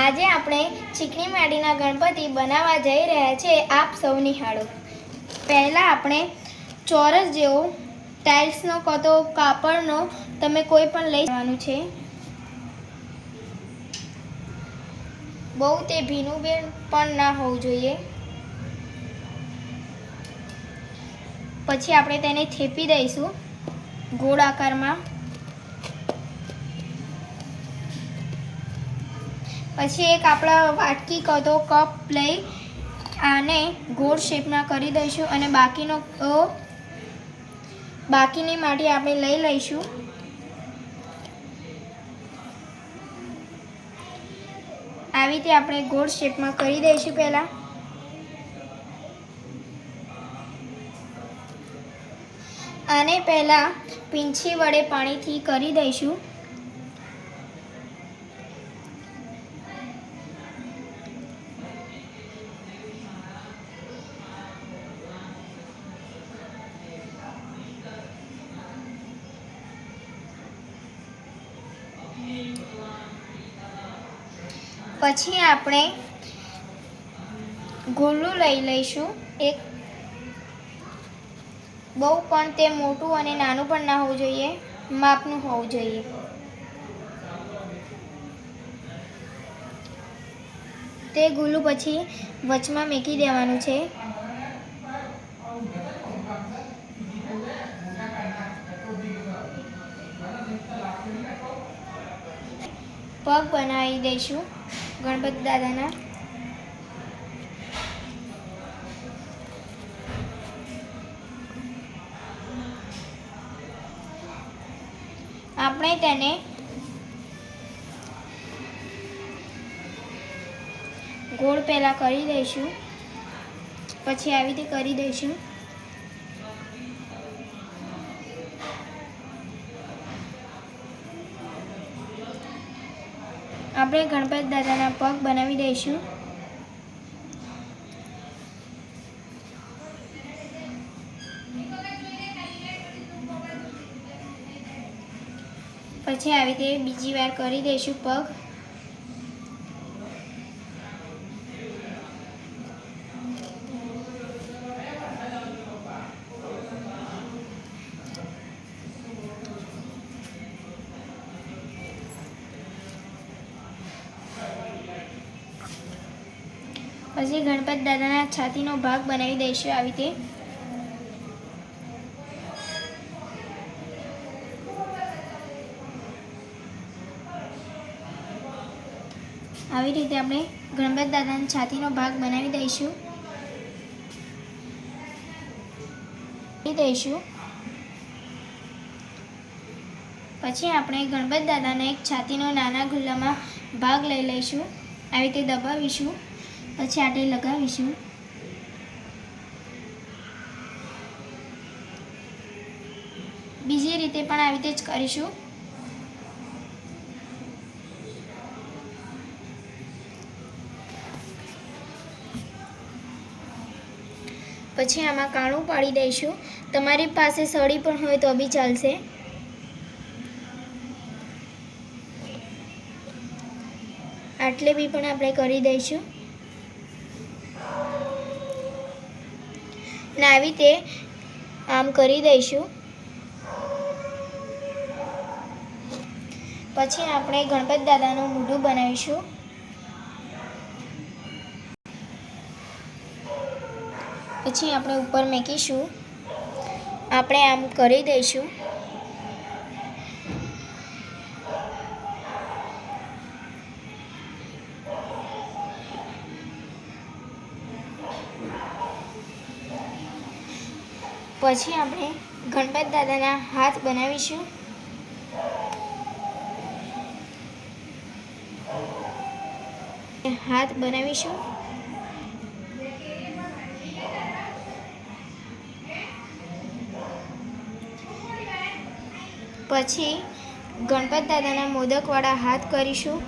આજે આપણે ચીકણી માટીના ગણપતિ બનાવવા જઈ રહ્યા છે આપ સૌ નિહાળો. પહેલાં આપણે ચોરસ જેવો ટાઇલ્સનો કતો, કાપડનો તમે કોઈ પણ લઈ જવાનું છે. બહુ તે ભીનું બેન પણ ના હોવું જોઈએ. પછી આપણે તેને થેપી દઈશું ગોળ આકારમાં. પછી એક આપણા વાટકી કદો કપ લઈ આને ગોળ શેપમાં કરી દઈશું અને બાકીનો બાકીની માટી આપણે લઈ લઈશું. આવી રીતે આપણે ગોળ શેપમાં કરી દઈશું પહેલાં. આને પહેલાં પીંછી વડે પાણીથી કરી દઈશું. પછી આપણે ગુલ્લું લઈ લઈશું. એક બહુ પણ તે મોટું અને નાનું પણ ના હોવું જોઈએ. માપનું હોવું જોઈએ. તે ગુલ્લું પછી વચમાં મૂકી દેવાનું છે. પગ બનાવી દઈશું. ગણપતિ દાદાના આપણે તેને ગોળ પહેલાં કરી દઈશું. પછી આવી રીતે કરી દઈશું. આપણે ગણપત દાદાના પગ બનાવી દઈશું. પછી આવી રીતે બીજી વાર કરી દઈશું પગ. પછી ગણપત દાદાના છાતીનો ભાગ બનાવી દઈશું આવી રીતે. આવી રીતે આપણે ગણપત દાદાના છાતીનો ભાગ બનાવી દઈશું. દઈશું. પછી આપણે ગણપત દાદાના એક છાતીનો નાના ગુલ્લામાં ભાગ લઈ લઈશું. આવી રીતે દબાવીશું. પછી આટે લગાવીશું. બીજી રીતે પણ આવી રીતે જ કરીશું. પછી આમાં કાણું પાડી દઈશું. તમારી પાસે સળી પણ હોય તો બી ચાલશે. આટલે બી પણ આપણે કરી દઈશું. ને આવી રીતે આમ કરી દઈશું. પછી આપણે ગણપત દાદાનું મોઢું બનાવીશું. પછી આપણે ઉપર મૂકીશું. આપણે આમ કરી દઈશું. પછી આપણે ગણપત દાદાના હાથ બનાવીશું. હાથ બનાવીશું. પછી ગણપત દાદાના મોદકવાળા હાથ કરીશું.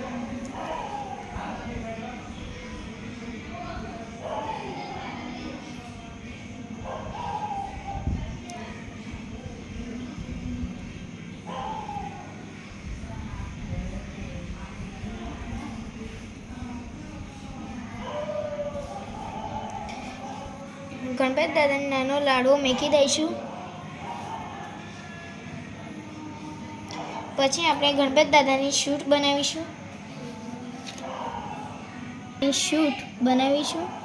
ગણપત દાદાને નાનો લાડવો મેકી દઈશું. પછી આપણે ગણપત દાદાની શૂટ બનાવીશું. શૂટ બનાવીશું.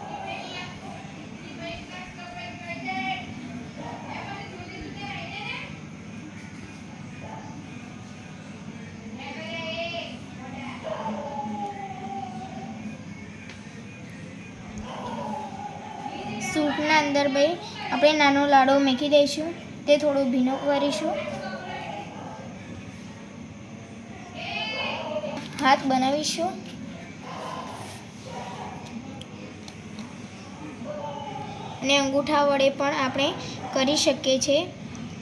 અંદર ભાઈ આપણે નાનો લાડો મૂકી દઈશું. તે થોડો ભીનો કરીશું. હાથ બનાવીશું. અને અંગૂઠા વડે પણ આપણે કરી શકીએ છીએ.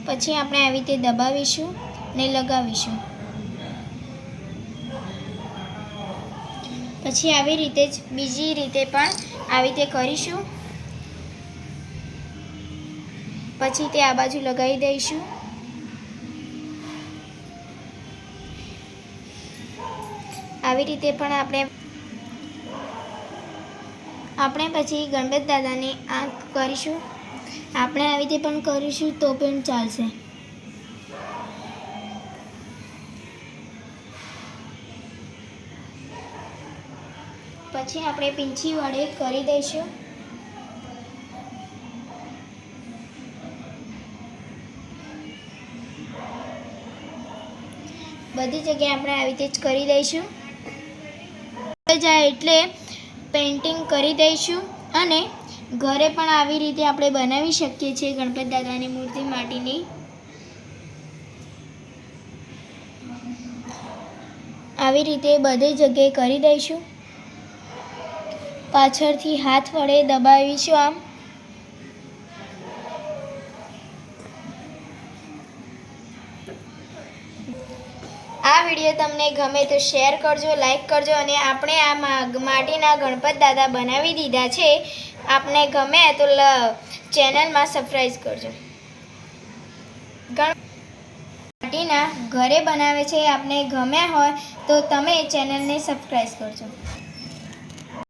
પછી આપણે આવી રીતે દબાવીશું ને લગાવીશું. પછી આવી રીતે જ બીજી રીતે પણ આવી રીતે કરીશું. પછી તે આ બાજુ લગાવી દઈશું. આવી રીતે પણ આપણે આપણે પછી ગણપત દાદાની આંખ કરીશું. આપણે આવી રીતે પણ કરીશું તો પણ ચાલશે. પછી આપણે પીંછી વડે કરી દઈશું. બધી જગ્યાએ આપણે આવી રીતે જ કરી દઈશું. જાય એટલે પેઇન્ટિંગ કરી દઈશું અને ઘરે પણ આવી રીતે આપણે બનાવી શકીએ છીએ ગણપત દાદાની મૂર્તિ માટીની. આવી રીતે બધી જગ્યાએ કરી દઈશું. પાછળથી હાથ વડે દબાવીશું આમ. આ વીડિયો તમને ગમે તો શેર કરજો, લાઈક કરજો અને આપણે આ માટીના ગણપત દાદા બનાવી દીધા છે. આપને ગમે તો ચેનલમાં સબસ્ક્રાઈબ કરજો. માટીના ઘરે બનાવે છે, આપને ગમ્યા હોય તો તમે ચેનલને સબસ્ક્રાઈબ કરજો.